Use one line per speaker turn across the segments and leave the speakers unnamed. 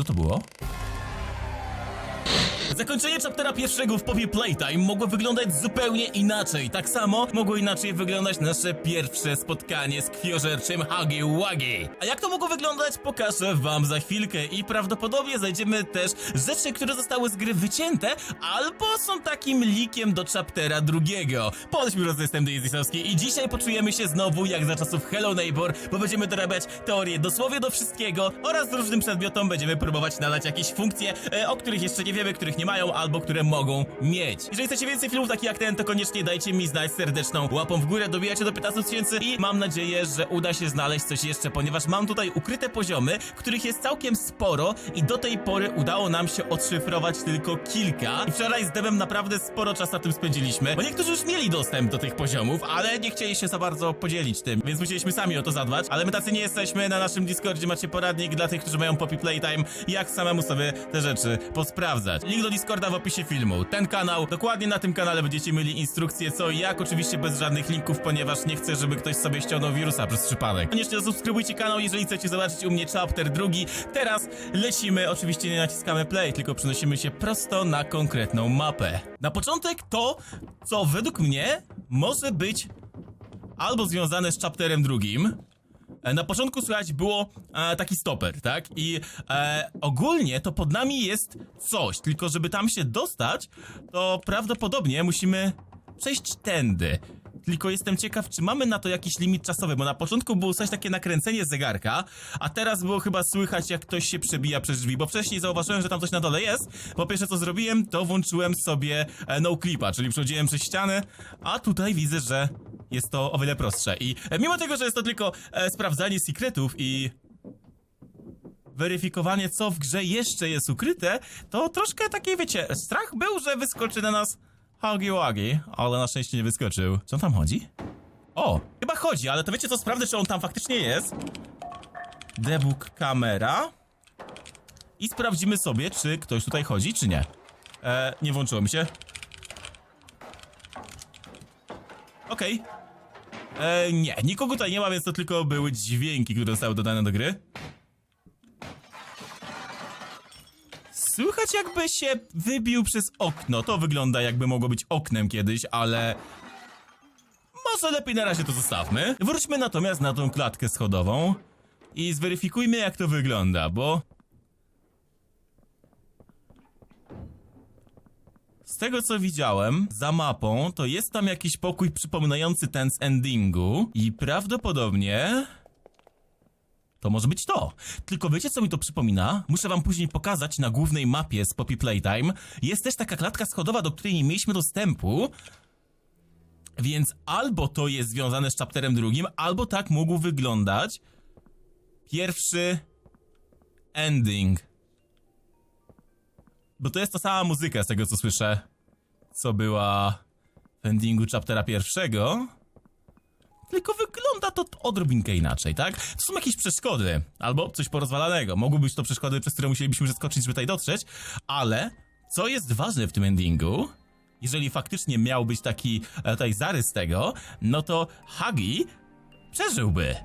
Co to było? Zakończenie chaptera pierwszego w Poppy Playtime mogło wyglądać zupełnie inaczej. Tak samo mogło inaczej wyglądać nasze pierwsze spotkanie z kwiożerczym Huggy Wuggy. A jak to mogło wyglądać, pokażę wam za chwilkę i prawdopodobnie znajdziemy też rzeczy, które zostały z gry wycięte, albo są takim likiem do chaptera drugiego. Polećmy raz jestem Dizysowski i dzisiaj poczujemy się znowu jak za czasów Hello Neighbor, bo będziemy dorabiać teorie dosłownie do wszystkiego oraz różnym przedmiotom będziemy próbować nadać jakieś funkcje, e, o których jeszcze nie wiemy, których nie mają albo które mogą mieć. Jeżeli chcecie więcej filmów takich jak ten, to koniecznie dajcie mi znać serdeczną łapą w górę, dobijacie do 15 tysięcy i mam nadzieję, że uda się znaleźć coś jeszcze, ponieważ mam tutaj ukryte poziomy, których jest całkiem sporo i do tej pory udało nam się odszyfrować tylko kilka. I wczoraj z Devem naprawdę sporo czasu na tym spędziliśmy, bo niektórzy już mieli dostęp do tych poziomów, ale nie chcieli się za bardzo podzielić tym, więc musieliśmy sami o to zadbać. Ale my tacy nie jesteśmy, na naszym Discordzie macie poradnik dla tych, którzy mają Poppy Playtime, jak samemu sobie te rzeczy posprawdzać. Link do Discorda w opisie filmu. Ten kanał, dokładnie na tym kanale będziecie mieli instrukcje co i jak, oczywiście bez żadnych linków, ponieważ nie chcę, żeby ktoś sobie ściągnął wirusa przez przypadek. Koniecznie zasubskrybujcie kanał, jeżeli chcecie zobaczyć u mnie chapter drugi. Teraz lecimy, oczywiście nie naciskamy play, tylko przenosimy się prosto na konkretną mapę. Na początek to, co według mnie może być albo związane z chapterem drugim, Na początku słychać było e, taki stoper, tak? I e, ogólnie to pod nami jest coś, tylko żeby tam się dostać, to prawdopodobnie musimy przejść tędy. Tylko jestem ciekaw, czy mamy na to jakiś limit czasowy, bo na początku było coś takie nakręcenie zegarka, a teraz było chyba słychać, jak ktoś się przebija przez drzwi, bo wcześniej zauważyłem, że tam coś na dole jest. Po pierwsze, co zrobiłem, to włączyłem sobie e, no clipa, czyli przechodziłem przez ściany, a tutaj widzę, że jest to o wiele prostsze. I e, mimo tego, że jest to tylko e, sprawdzanie secretów i weryfikowanie, co w grze jeszcze jest ukryte, to troszkę taki, wiecie, strach był, że wyskoczy na nas Huggy Wuggy, ale na szczęście nie wyskoczył. Co on tam chodzi? O, chyba chodzi, ale to wiecie co, sprawdzę, czy on tam faktycznie jest. Debug kamera. I sprawdzimy sobie, czy ktoś tutaj chodzi, czy nie. E, nie włączyło mi się. Okej. E, nie, nikogo tutaj nie ma, więc to tylko były dźwięki, które zostały dodane do gry. Słychać jakby się wybił przez okno. To wygląda jakby mogło być oknem kiedyś, ale... Może lepiej na razie to zostawmy. Wróćmy natomiast na tą klatkę schodową i zweryfikujmy jak to wygląda, bo... tego co widziałem, za mapą, to jest tam jakiś pokój przypominający ten z endingu i prawdopodobnie... To może być to. Tylko wiecie co mi to przypomina? Muszę wam później pokazać na głównej mapie z Poppy Playtime. Jest też taka klatka schodowa, do której nie mieliśmy dostępu. Więc albo to jest związane z chapterem drugim, albo tak mógł wyglądać pierwszy ending. Bo to jest ta sama muzyka z tego co słyszę, co była w endingu chaptera pierwszego. Tylko wygląda to odrobinkę inaczej, tak? To są jakieś przeszkody, albo coś porozwalanego. Mogły być to przeszkody, przez które musielibyśmy przeskoczyć, żeby tutaj dotrzeć, ale co jest ważne w tym endingu, jeżeli faktycznie miał być taki e, tutaj zarys tego, no to Hagi przeżyłby.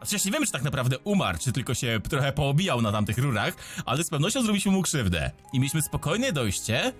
Chociaż nie wiemy, czy tak naprawdę umarł, czy tylko się trochę poobijał na tamtych rurach, ale z pewnością zrobiliśmy mu krzywdę. I mieliśmy spokojne dojście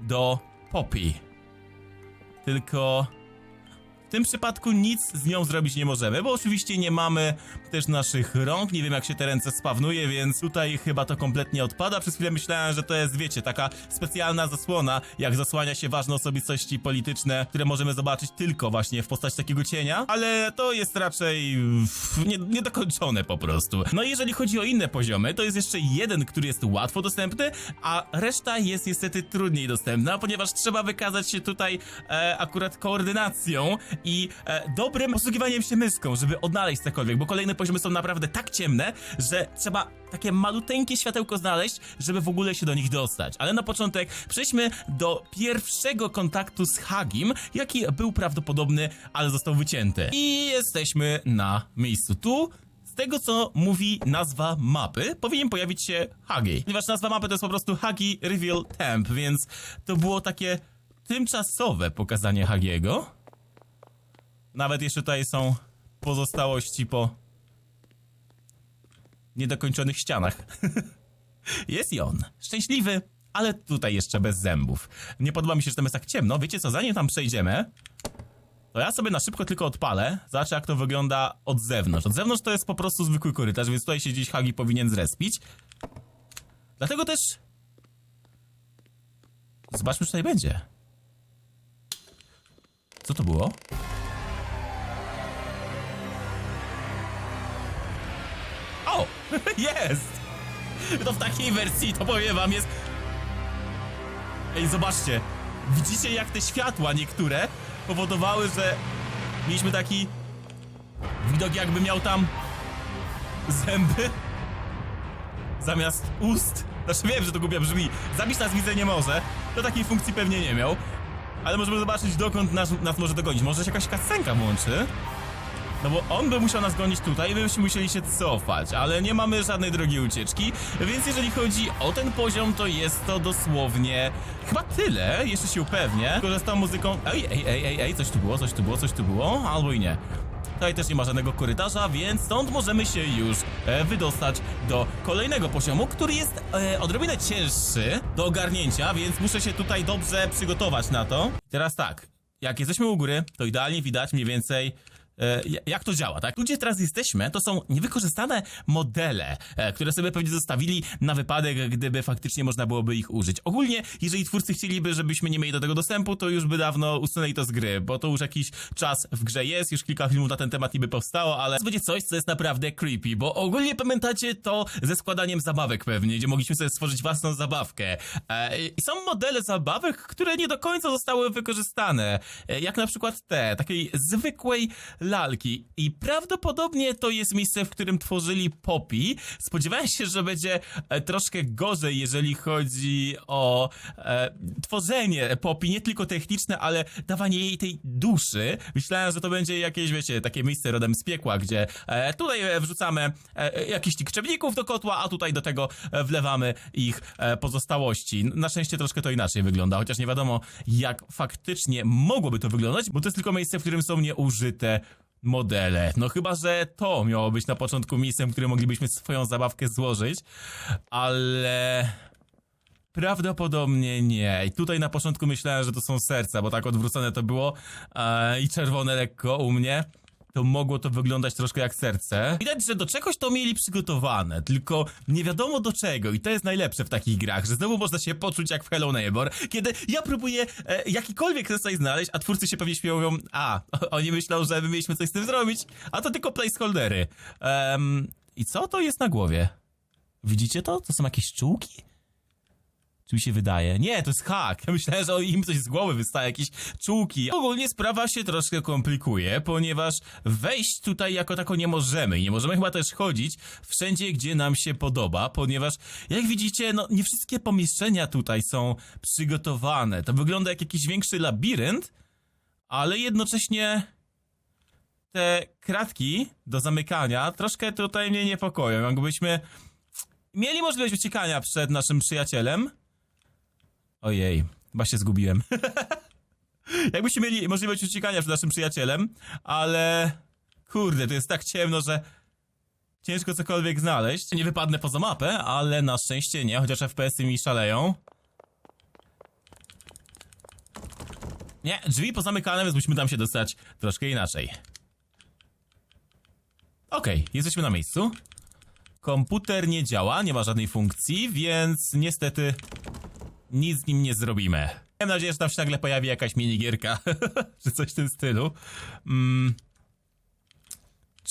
do Poppy. Tylko w tym przypadku nic z nią zrobić nie możemy, bo oczywiście nie mamy też naszych rąk, nie wiem jak się te ręce spawnuje, więc tutaj chyba to kompletnie odpada. Przez chwilę myślałem, że to jest, wiecie, taka specjalna zasłona, jak zasłania się ważne osobistości polityczne, które możemy zobaczyć tylko właśnie w postaci takiego cienia, ale to jest raczej nie, niedokończone po prostu. No i jeżeli chodzi o inne poziomy, to jest jeszcze jeden, który jest łatwo dostępny, a reszta jest niestety trudniej dostępna, ponieważ trzeba wykazać się tutaj e, akurat koordynacją i e, dobrym posługiwaniem się myską, żeby odnaleźć cokolwiek, bo kolejne poziomy są naprawdę tak ciemne, że trzeba takie maluteńkie światełko znaleźć, żeby w ogóle się do nich dostać. Ale na początek przejdźmy do pierwszego kontaktu z Hagim, jaki był prawdopodobny, ale został wycięty. I jesteśmy na miejscu tu. Z tego co mówi nazwa mapy, powinien pojawić się Hagi. Ponieważ nazwa mapy to jest po prostu Hagi Reveal Temp, więc to było takie tymczasowe pokazanie Hagiego. Nawet jeszcze tutaj są pozostałości po niedokończonych ścianach. Jest i on. Szczęśliwy, ale tutaj jeszcze bez zębów. Nie podoba mi się, że tam jest tak ciemno. Wiecie co, zanim tam przejdziemy, to ja sobie na szybko tylko odpalę. Zobaczę, jak to wygląda od zewnątrz. Od zewnątrz to jest po prostu zwykły korytarz, więc tutaj się gdzieś Hagi powinien zrespić. Dlatego też... Zobaczmy, co tutaj będzie. Co to było? Jest! To w takiej wersji, to powiem wam, jest... Ej, zobaczcie. Widzicie, jak te światła niektóre powodowały, że mieliśmy taki widok, jakby miał tam zęby zamiast ust. Znaczy wiem, że to głupio brzmi. Zabić nas widzę nie może. To takiej funkcji pewnie nie miał. Ale możemy zobaczyć, dokąd nas, nas może dogonić. Może się jakaś kascenka włączy? No bo on by musiał nas gonić tutaj i my byśmy musieli się cofać, ale nie mamy żadnej drogi ucieczki, więc jeżeli chodzi o ten poziom, to jest to dosłownie chyba tyle, jeszcze się upewnię. Tylko, że z tą muzyką... Ej, ej, ej, ej, ej, coś tu było, coś tu było, coś tu było, albo i nie. Tutaj też nie ma żadnego korytarza, więc stąd możemy się już e, wydostać do kolejnego poziomu, który jest e, odrobinę cięższy do ogarnięcia, więc muszę się tutaj dobrze przygotować na to. Teraz tak, jak jesteśmy u góry, to idealnie widać mniej więcej jak to działa, tak? Tu, gdzie teraz jesteśmy, to są niewykorzystane modele, e, które sobie pewnie zostawili na wypadek, gdyby faktycznie można byłoby ich użyć. Ogólnie, jeżeli twórcy chcieliby, żebyśmy nie mieli do tego dostępu, to już by dawno usunęli to z gry, bo to już jakiś czas w grze jest, już kilka filmów na ten temat niby powstało, ale to będzie coś, co jest naprawdę creepy, bo ogólnie pamiętacie to ze składaniem zabawek pewnie, gdzie mogliśmy sobie stworzyć własną zabawkę. E, I są modele zabawek, które nie do końca zostały wykorzystane, e, jak na przykład te, takiej zwykłej lalki. I prawdopodobnie to jest miejsce, w którym tworzyli Poppy. Spodziewałem się, że będzie e, troszkę gorzej, jeżeli chodzi o e, tworzenie Poppy, nie tylko techniczne, ale dawanie jej tej duszy. Myślałem, że to będzie jakieś, wiecie, takie miejsce rodem z piekła, gdzie e, tutaj e, wrzucamy e, jakiś tik krzewników do kotła, a tutaj do tego e, wlewamy ich e, pozostałości. Na szczęście troszkę to inaczej wygląda, chociaż nie wiadomo, jak faktycznie mogłoby to wyglądać, bo to jest tylko miejsce, w którym są nieużyte modele. No chyba, że to miało być na początku miejscem, w którym moglibyśmy swoją zabawkę złożyć, ale... Prawdopodobnie nie. I tutaj na początku myślałem, że to są serca, bo tak odwrócone to było e, i czerwone lekko u mnie. To mogło to wyglądać troszkę jak serce. Widać, że do czegoś to mieli przygotowane, tylko nie wiadomo do czego. I to jest najlepsze w takich grach, że znowu można się poczuć jak w Hello Neighbor, kiedy ja próbuję e, jakikolwiek tutaj znaleźć, a twórcy się pewnie śmieją, a, oni myślą, że my mieliśmy coś z tym zrobić, a to tylko placeholdery. Em, I co to jest na głowie? Widzicie to? To są jakieś czułki? Czy mi się wydaje? Nie, to jest hak. Ja myślałem, że im coś z głowy wystaje, jakieś czułki. Ogólnie sprawa się troszkę komplikuje, ponieważ wejść tutaj jako tako nie możemy. I nie możemy chyba też chodzić wszędzie, gdzie nam się podoba, ponieważ jak widzicie, no nie wszystkie pomieszczenia tutaj są przygotowane. To wygląda jak jakiś większy labirynt, ale jednocześnie te kratki do zamykania troszkę tutaj mnie niepokoją. Jakbyśmy mieli możliwość uciekania przed naszym przyjacielem, Ojej, chyba się zgubiłem. Jakbyście mieli możliwość uciekania przed naszym przyjacielem, ale kurde, to jest tak ciemno, że ciężko cokolwiek znaleźć. Nie wypadnę poza mapę, ale na szczęście nie, chociaż FPS-y mi szaleją. Nie, drzwi pozamykane, więc musimy tam się dostać troszkę inaczej. Okej, jesteśmy na miejscu. Komputer nie działa, nie ma żadnej funkcji, więc niestety nic z nim nie zrobimy. Mam nadzieję, że tam się nagle pojawi jakaś minigierka, czy coś w tym stylu. Mm.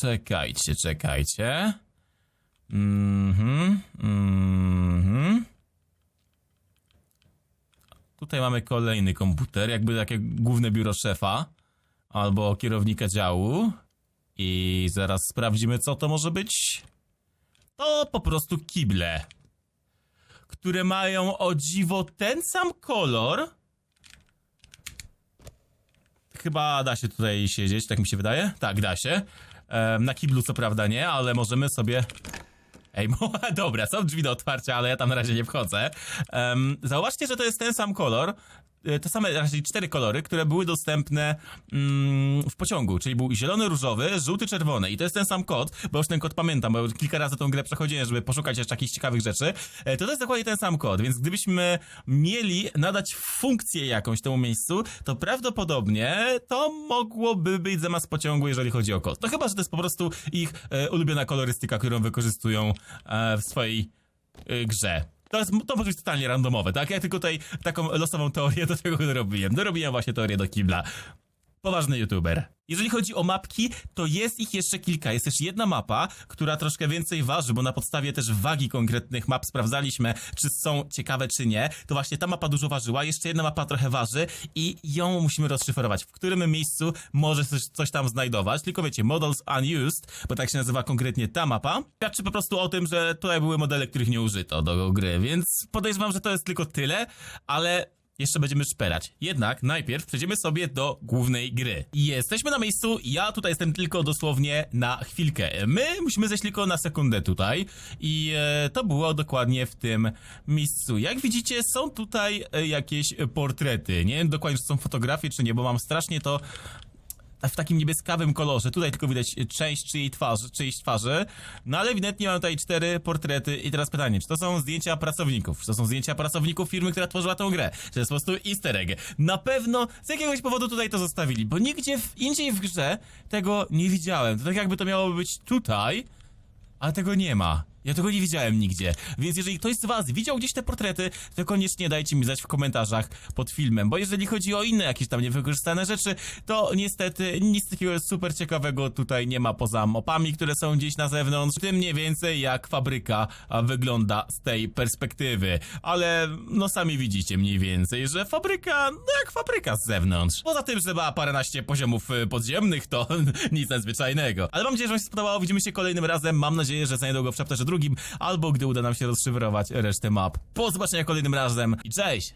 Czekajcie, czekajcie. Mhm, mhm. Tutaj mamy kolejny komputer, jakby takie główne biuro szefa albo kierownika działu. I zaraz sprawdzimy, co to może być. To po prostu kible które mają o dziwo ten sam kolor. Chyba da się tutaj siedzieć, tak mi się wydaje. Tak, da się. Ehm, na kiblu co prawda nie, ale możemy sobie... Ej, dobra, są drzwi do otwarcia, ale ja tam na razie nie wchodzę. Zauważcie, że to jest ten sam kolor. E, te same, raczej cztery kolory, które były dostępne mm, w pociągu, czyli był zielony, różowy, żółty, czerwony i to jest ten sam kod, bo już ten kod pamiętam, bo kilka razy tą grę przechodziłem, żeby poszukać jeszcze jakichś ciekawych rzeczy, e, to to jest dokładnie ten sam kod, więc gdybyśmy mieli nadać funkcję jakąś temu miejscu, to prawdopodobnie to mogłoby być zamiast pociągu, jeżeli chodzi o kod. To chyba, że to jest po prostu ich e, ulubiona kolorystyka, którą wykorzystują e, w swojej e, grze. To, jest, to może być totalnie randomowe, tak? Ja tylko tutaj taką losową teorię do tego dorobiłem. Dorobiłem właśnie teorię do kibla. Poważny youtuber. Jeżeli chodzi o mapki, to jest ich jeszcze kilka. Jest też jedna mapa, która troszkę więcej waży, bo na podstawie też wagi konkretnych map sprawdzaliśmy, czy są ciekawe, czy nie. To właśnie ta mapa dużo ważyła, jeszcze jedna mapa trochę waży i ją musimy rozszyfrować. W którym miejscu może coś, coś tam znajdować. Tylko wiecie, models unused, bo tak się nazywa konkretnie ta mapa, świadczy po prostu o tym, że tutaj były modele, których nie użyto do gry, więc podejrzewam, że to jest tylko tyle, ale jeszcze będziemy szperać. Jednak najpierw przejdziemy sobie do głównej gry. Jesteśmy na miejscu, ja tutaj jestem tylko dosłownie na chwilkę. My musimy zejść tylko na sekundę tutaj i e, to było dokładnie w tym miejscu. Jak widzicie są tutaj e, jakieś portrety. Nie wiem dokładnie czy są fotografie czy nie, bo mam strasznie to w takim niebieskawym kolorze. Tutaj tylko widać część czyjej twarzy, czyjejś twarzy. No ale ewidentnie mam tutaj cztery portrety. I teraz pytanie, czy to są zdjęcia pracowników? Czy to są zdjęcia pracowników firmy, która tworzyła tę grę? Czy to jest po prostu easter egg? Na pewno z jakiegoś powodu tutaj to zostawili, bo nigdzie w, indziej w grze tego nie widziałem. To tak jakby to miało być tutaj, ale tego nie ma. Ja tego nie widziałem nigdzie. Więc jeżeli ktoś z was widział gdzieś te portrety, to koniecznie dajcie mi znać w komentarzach pod filmem. Bo jeżeli chodzi o inne jakieś tam niewykorzystane rzeczy, to niestety nic takiego super ciekawego tutaj nie ma poza mopami, które są gdzieś na zewnątrz. Tym mniej więcej jak fabryka wygląda z tej perspektywy. Ale no sami widzicie mniej więcej, że fabryka, no jak fabryka z zewnątrz. Poza tym, że ma paręnaście poziomów y, podziemnych, to nic nadzwyczajnego. Ale mam nadzieję, że wam się spodobało. Widzimy się kolejnym razem. Mam nadzieję, że za niedługo w chapterze drugim, albo gdy uda nam się rozszyfrować resztę map. Po zobaczenia kolejnym razem i cześć!